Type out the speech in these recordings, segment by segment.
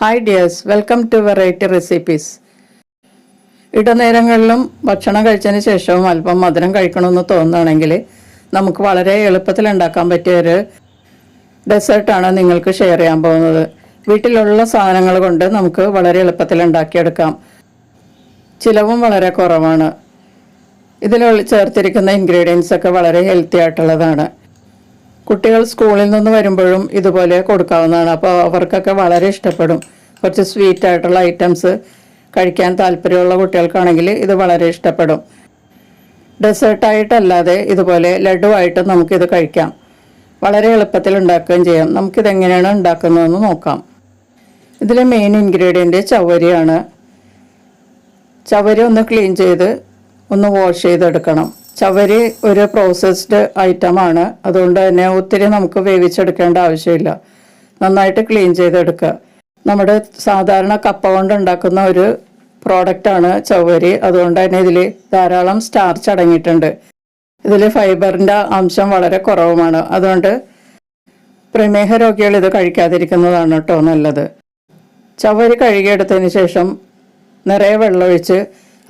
Hi dears welcome to variety recipes ഇടനേരങ്ങളിലും ഭക്ഷണം കഴിച്ചതിന് ശേഷവും അല്പം മധുരം കഴിക്കണമെന്ന് തോന്നുകയാണെങ്കിൽ നമുക്ക് വളരെ എളുപ്പത്തിൽ ഉണ്ടാക്കാൻ പറ്റിയ ഒരു ഡെസേർട്ടാണ് നിങ്ങൾക്ക് ഷെയർ ചെയ്യാൻ പോകുന്നത്. വീട്ടിലുള്ള സാധനങ്ങൾ കൊണ്ട് നമുക്ക് വളരെ എളുപ്പത്തിൽ ഉണ്ടാക്കിയെടുക്കാം. ചിലവും വളരെ കുറവാണ്. ഇതിൽ ചേർത്തിരിക്കുന്ന ഇൻഗ്രീഡിയൻസ് ഒക്കെ വളരെ ഹെൽത്തി ആയിട്ടുള്ളതാണ്. കുട്ടികൾ സ്കൂളിൽ നിന്ന് വരുമ്പോഴും ഇതുപോലെ കൊടുക്കാവുന്നതാണ്. അപ്പോൾ അവർക്കൊക്കെ വളരെ ഇഷ്ടപ്പെടും. കുറച്ച് സ്വീറ്റ് ആയിട്ടുള്ള ഐറ്റംസ് കഴിക്കാൻ താല്പര്യമുള്ള കുട്ടികൾക്കാണെങ്കിൽ ഇത് വളരെ ഇഷ്ടപ്പെടും. ഡെസേർട്ടായിട്ടല്ലാതെ ഇതുപോലെ ലഡുവായിട്ട് നമുക്കിത് കഴിക്കാം. വളരെ എളുപ്പത്തിൽ ഉണ്ടാക്കുകയും ചെയ്യാം. നമുക്കിതെങ്ങനെയാണ് ഉണ്ടാക്കുന്നതെന്ന് നോക്കാം. ഇതിലെ മെയിൻ ഇൻഗ്രീഡിയന്റ് ചവരിയാണ്. ചവരി ഒന്ന് ക്ലീൻ ചെയ്ത് ഒന്ന് വാഷ് ചെയ്തെടുക്കണം. ചവരി ഒരു പ്രോസസ്ഡ് ഐറ്റമാണ് അതുകൊണ്ട് തന്നെ ഒത്തിരി നമുക്ക് വേവിച്ചെടുക്കേണ്ട ആവശ്യമില്ല. നന്നായിട്ട് ക്ലീൻ ചെയ്തെടുക്കുക. നമ്മുടെ സാധാരണ കപ്പ കൊണ്ട് ഉണ്ടാക്കുന്ന ഒരു പ്രോഡക്റ്റാണ് ചവരി. അതുകൊണ്ട് തന്നെ ഇതിൽ ധാരാളം സ്റ്റാർച്ച് അടങ്ങിയിട്ടുണ്ട്. ഇതിൽ ഫൈബറിന്റെ അംശം വളരെ കുറവുമാണ്. അതുകൊണ്ട് പ്രമേഹ രോഗികൾ ഇത് കഴിക്കാതിരിക്കുന്നതാണ് കേട്ടോ നല്ലത്. ചവരി കഴുകിയെടുത്തതിന് ശേഷം നിറയെ വെള്ളമൊഴിച്ച്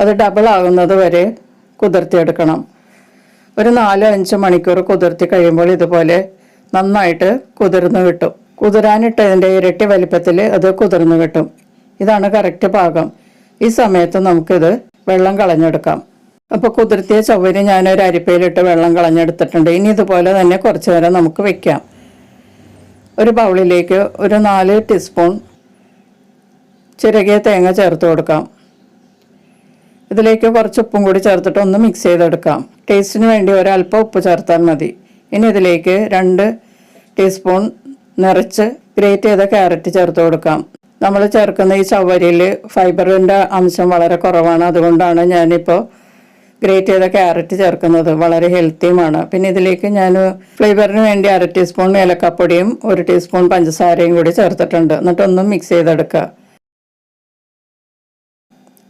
അത് ഡബിൾ ആകുന്നത് വരെ കുതിർത്തിയെടുക്കണം. ഒരു നാലോ അഞ്ച് മണിക്കൂർ കുതിർത്തി കഴിയുമ്പോൾ ഇതുപോലെ നന്നായിട്ട് കുതിർന്ന് കിട്ടും. കുതിരാനിട്ടതിന്റെ ഇരട്ടി വലിപ്പത്തിൽ അത് കുതിർന്ന് കിട്ടും. ഇതാണ് കറക്റ്റ് പാകം ഈ സമയത്ത് നമുക്കിത് വെള്ളം കളഞ്ഞെടുക്കാം. അപ്പോൾ കുതിർത്തിയ ചവരി ഞാൻ ഒരു അരിപ്പയിലിട്ട് വെള്ളം കളഞ്ഞെടുത്തിട്ടുണ്ട്. ഇനി ഇതുപോലെ തന്നെ കുറച്ച് നേരം നമുക്ക് വെക്കാം. ഒരു ബൗളിലേക്ക് ഒരു നാല് ടീസ്പൂൺ ചിരകിയ തേങ്ങ ചേർത്ത് കൊടുക്കാം. ഇതിലേക്ക് കുറച്ച് ഉപ്പും കൂടി ചേർത്തിട്ട് ഒന്ന് മിക്സ് ചെയ്തെടുക്കാം. ടേസ്റ്റിന് വേണ്ടി ഒരല്പം ഉപ്പ് ചേർത്താൽ മതി. ഇനി ഇതിലേക്ക് രണ്ട് ടീസ്പൂൺ നിറച്ച് ഗ്രേറ്റ് ചെയ്ത ക്യാരറ്റ് ചേർത്ത് കൊടുക്കാം. നമ്മൾ ചേർക്കുന്ന ഈ ചവ്വരിയിൽ ഫൈബറിന്റെ അംശം വളരെ കുറവാണ്. അതുകൊണ്ടാണ് ഞാനിപ്പോൾ ഗ്രേറ്റ് ചെയ്ത ക്യാരറ്റ് ചേർക്കുന്നത്. വളരെ ഹെൽത്തിയുമാണ്. പിന്നെ ഇതിലേക്ക് ഞാൻ ഫ്ലേവറിന് വേണ്ടി അര ടീസ്പൂൺ ഏലക്കപ്പൊടിയും ഒരു ടീസ്പൂൺ പഞ്ചസാരയും കൂടി ചേർത്തിട്ടുണ്ട്. എന്നിട്ടൊന്നും മിക്സ് ചെയ്തെടുക്കുക.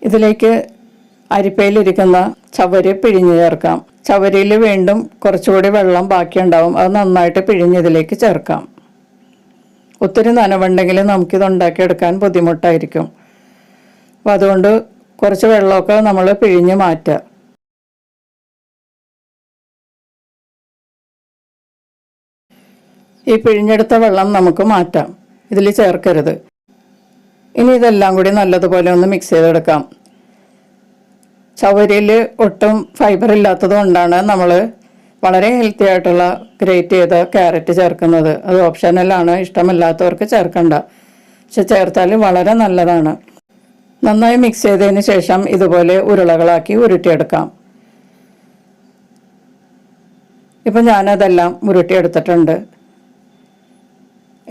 ഇതിലേക്ക് അരിപ്പയിലിരിക്കുന്ന ചവരി പിഴിഞ്ഞു ചേർക്കാം. ചവരിയിൽ വീണ്ടും കുറച്ചുകൂടി വെള്ളം ബാക്കിയുണ്ടാവും. അത് നന്നായിട്ട് പിഴിഞ്ഞതിലേക്ക് ചേർക്കാം. ഒത്തിരി നനവുണ്ടെങ്കിൽ നമുക്കിത് ഉണ്ടാക്കിയെടുക്കാൻ ബുദ്ധിമുട്ടായിരിക്കും. അപ്പോൾ അതുകൊണ്ട് കുറച്ച് വെള്ളമൊക്കെ നമ്മൾ പിഴിഞ്ഞ് മാറ്റുക. ഈ പിഴിഞ്ഞെടുത്ത വെള്ളം നമുക്ക് മാറ്റാം. ഇതിൽ ചേർക്കരുത്. ഇനി ഇതെല്ലാം കൂടി നല്ലതുപോലെ ഒന്ന് മിക്സ് ചെയ്തെടുക്കാം. ചവരിയിൽ ഒട്ടും ഫൈബർ ഇല്ലാത്തത് കൊണ്ടാണ് നമ്മൾ വളരെ ഹെൽത്തി ആയിട്ടുള്ള ഗ്രേറ്റ് ചെയ്ത ക്യാരറ്റ് ചേർക്കുന്നത്. അത് ഓപ്ഷനലാണ് ഇഷ്ടമല്ലാത്തവർക്ക് ചേർക്കണ്ട. പക്ഷെ ചേർത്താൽ വളരെ നല്ലതാണ്. നന്നായി മിക്സ് ചെയ്തതിന് ശേഷം ഇതുപോലെ ഉരുളകളാക്കി ഉരുട്ടിയെടുക്കാം. ഇപ്പം ഞാനതെല്ലാം ഉരുട്ടിയെടുത്തിട്ടുണ്ട്.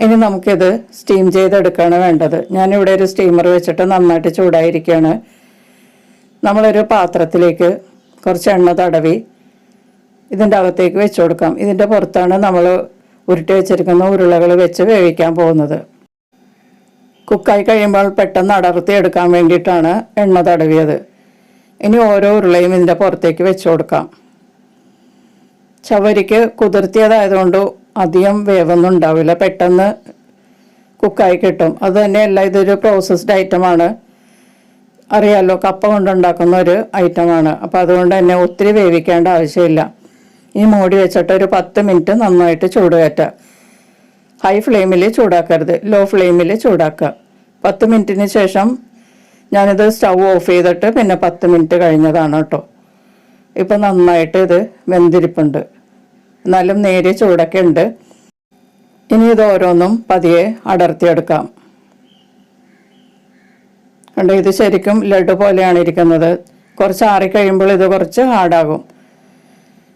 ഇനി നമുക്കിത് സ്റ്റീം ചെയ്തെടുക്കുകയാണ് വേണ്ടത്. ഞാനിവിടെ ഒരു സ്റ്റീമർ വെച്ചിട്ട് നന്നായിട്ട് ചൂടായിരിക്കുകയാണ് നമ്മളൊരു പാത്രത്തിലേക്ക് കുറച്ച് എണ്ണ തടവി ഇതിന്റെ അകത്തേക്ക് വെച്ച് കൊടുക്കാം. ഇതിന്റെ പുറത്താണ് നമ്മൾ ഉരുട്ടി വെച്ചിരിക്കുന്ന ഉരുളകൾ വെച്ച് വേവിക്കാൻ പോകുന്നത്. കുക്കായി കഴിയുമ്പോൾ പെട്ടെന്ന് അടർത്തി എടുക്കാൻ വേണ്ടിയിട്ടാണ് എണ്ണ തടവിയത്. ഇനി ഓരോ ഉരുളയും ഇതിന്റെ പുറത്തേക്ക് വെച്ച് കൊടുക്കാം. ചവരിക്ക് കുതിർത്തിയതായതുകൊണ്ട് അധികം വേവൊന്നും ഉണ്ടാവില്ല. പെട്ടെന്ന് കുക്കായി കിട്ടും. അതുതന്നെയല്ല ഇതൊരു പ്രോസസ്ഡ് ഐറ്റമാണ് അറിയാലോ കപ്പ കൊണ്ടുണ്ടാക്കുന്ന ഒരു ഐറ്റമാണ്. അപ്പോൾ അതുകൊണ്ട് തന്നെ ഒത്തിരി വേവിക്കേണ്ട ആവശ്യമില്ല. ഇനി മൂടി വെച്ചിട്ട് ഒരു പത്ത് മിനിറ്റ് നന്നായിട്ട് ചൂട് കയറ്റുക ഹൈ ഫ്ലെയിമിൽ ചൂടാക്കരുത്. ലോ ഫ്ലെയിമിൽ ചൂടാക്കുക. പത്ത് മിനിറ്റിന് ശേഷം ഞാനിത് സ്റ്റൗ ഓഫ് ചെയ്തിട്ട് പിന്നെ പത്ത് മിനിറ്റ് കഴിഞ്ഞതാണ് കേട്ടോ. ഇപ്പം നന്നായിട്ട് ഇത് വെന്തിരിപ്പുണ്ട്. എന്നാലും നേരിയ ചൂടൊക്കെ ഉണ്ട്. ഇനി ഇത് ഓരോന്നും പതിയെ അടർത്തിയെടുക്കാം. കണ്ടോ ഇത് ശരിക്കും ലഡു പോലെയാണ് ഇരിക്കുന്നത്. കുറച്ച് ആറിക്കഴിയുമ്പോൾ ഇത് കുറച്ച് ഹാർഡാകും.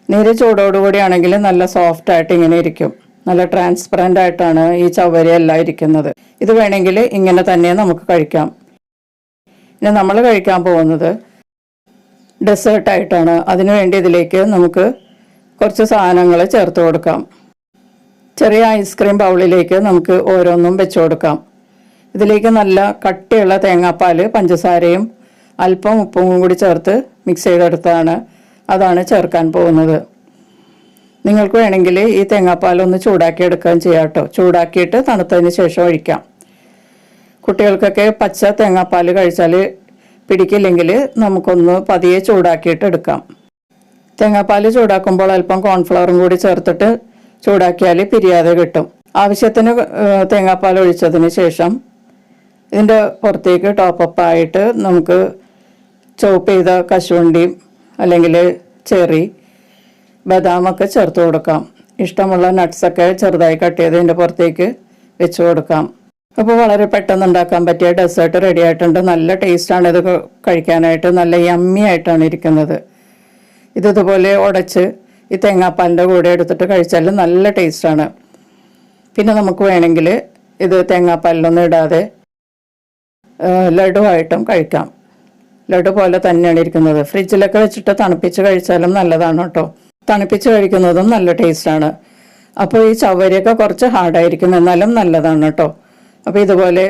നേരെ ചൂടോടുകൂടിയാണെങ്കിൽ നല്ല സോഫ്റ്റ് ആയിട്ട് ഇങ്ങനെ ഇരിക്കും. നല്ല ട്രാൻസ്പെറന്റ് ആയിട്ടാണ് ഈ ചവരി എല്ലാം ഇരിക്കുന്നത്. ഇത് വേണമെങ്കിൽ ഇങ്ങനെ തന്നെ നമുക്ക് കഴിക്കാം. ഇനി നമ്മൾ കഴിക്കാൻ പോകുന്നത് ഡെസേർട്ടായിട്ടാണ് അതിനുവേണ്ടി ഇതിലേക്ക് നമുക്ക് കുറച്ച് സാധനങ്ങൾ ചേർത്ത് കൊടുക്കാം. ചെറിയ ഐസ്ക്രീം ബൗളിലേക്ക് നമുക്ക് ഓരോന്നും വെച്ചു കൊടുക്കാം. ഇതിലേക്ക് നല്ല കട്ടിയുള്ള തേങ്ങാപ്പാൽ പഞ്ചസാരയും അല്പം ഉപ്പും കൂടി ചേർത്ത് മിക്സ് ചെയ്തെടുത്താണ് അതാണ് ചേർക്കാൻ പോകുന്നത്. നിങ്ങൾക്ക് വേണമെങ്കിൽ ഈ തേങ്ങാപ്പാൽ ഒന്ന് ചൂടാക്കി എടുക്കുകയും ചെയ്യാം കേട്ടോ ചൂടാക്കിയിട്ട് തണുത്തതിന് ശേഷം ഒഴിക്കാം. കുട്ടികൾക്കൊക്കെ പച്ച തേങ്ങാപ്പാൽ കഴിച്ചാൽ പിടിക്കില്ലെങ്കിൽ നമുക്കൊന്ന് പതിയെ ചൂടാക്കിയിട്ട് എടുക്കാം. തേങ്ങാപ്പാൽ ചൂടാക്കുമ്പോൾ അല്പം കോൺഫ്ലവറും കൂടി ചേർത്തിട്ട് ചൂടാക്കിയാൽ പിരിയാതെ കിട്ടും. ആവശ്യത്തിന് തേങ്ങാപ്പാൽ ഒഴിച്ചതിന് ശേഷം ഇതിന്റെ പുറത്തേക്ക് ടോപ്പപ്പായിട്ട് നമുക്ക് ചോപ്പ് ചെയ്ത കശുവണ്ടിയും അല്ലെങ്കിൽ ചെറി ബദാമൊക്കെ ചേർത്ത് കൊടുക്കാം. ഇഷ്ടമുള്ള നട്ട്സൊക്കെ ചെറുതായി കട്ട് ചെയ്ത് ഇതിന്റെ പുറത്തേക്ക് വെച്ച് കൊടുക്കാം. അപ്പോൾ വളരെ പെട്ടെന്ന് ഉണ്ടാക്കാൻ പറ്റിയ ഡെസേർട്ട് റെഡി ആയിട്ടുണ്ട്. നല്ല ടേസ്റ്റാണ് ഇത് കഴിക്കാനായിട്ട്. നല്ല യമ്മി ആയിട്ടാണ് ഇരിക്കുന്നത്. ഇത് ഇതുപോലെ ഉടച്ച് ഈ തേങ്ങാപ്പാലിന്റെ കൂടെ എടുത്തിട്ട് കഴിച്ചാൽ നല്ല ടേസ്റ്റാണ് പിന്നെ നമുക്ക് വേണമെങ്കിൽ ഇത് തേങ്ങാപ്പാലിലൊന്നും ഇടാതെ ലഡുവായിട്ടും കഴിക്കാം. ലഡു പോലെ തന്നെയാണ് ഇരിക്കുന്നത്. ഫ്രിഡ്ജിലൊക്കെ വെച്ചിട്ട് തണുപ്പിച്ച് കഴിച്ചാലും നല്ലതാണ് കേട്ടോ. തണുപ്പിച്ച് കഴിക്കുന്നതും നല്ല ടേസ്റ്റാണ്. അപ്പോൾ ഈ ചവരിയൊക്കെ കുറച്ച് ഹാർഡായിരിക്കും എന്നാലും നല്ലതാണ് കേട്ടോ. അപ്പോൾ ഇതുപോലെ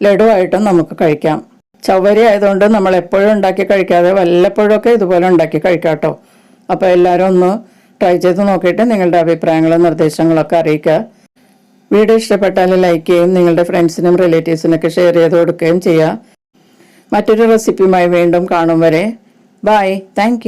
ലഡുവായിട്ടും നമുക്ക് കഴിക്കാം. ചവരി ആയതുകൊണ്ട് നമ്മൾ എപ്പോഴും ഉണ്ടാക്കി കഴിക്കാതെ വല്ലപ്പോഴൊക്കെ ഇതുപോലെ ഉണ്ടാക്കി കഴിക്കാം കേട്ടോ. അപ്പോൾ എല്ലാവരും ഒന്ന് ട്രൈ ചെയ്ത് നോക്കിയിട്ട് നിങ്ങളുടെ അഭിപ്രായങ്ങളും നിർദ്ദേശങ്ങളൊക്കെ അറിയിക്കുക. വീഡിയോ ഇഷ്ടപ്പെട്ടാൽ ലൈക്ക് ചെയ്യും നിങ്ങളുടെ ഫ്രണ്ട്സിനും റിലേറ്റീവ്സിനൊക്കെ ഷെയർ ചെയ്ത് കൊടുക്കുകയും ചെയ്യാം. മറ്റൊരു റെസിപ്പിയുമായി വീണ്ടും കാണും വരെ. Bye thank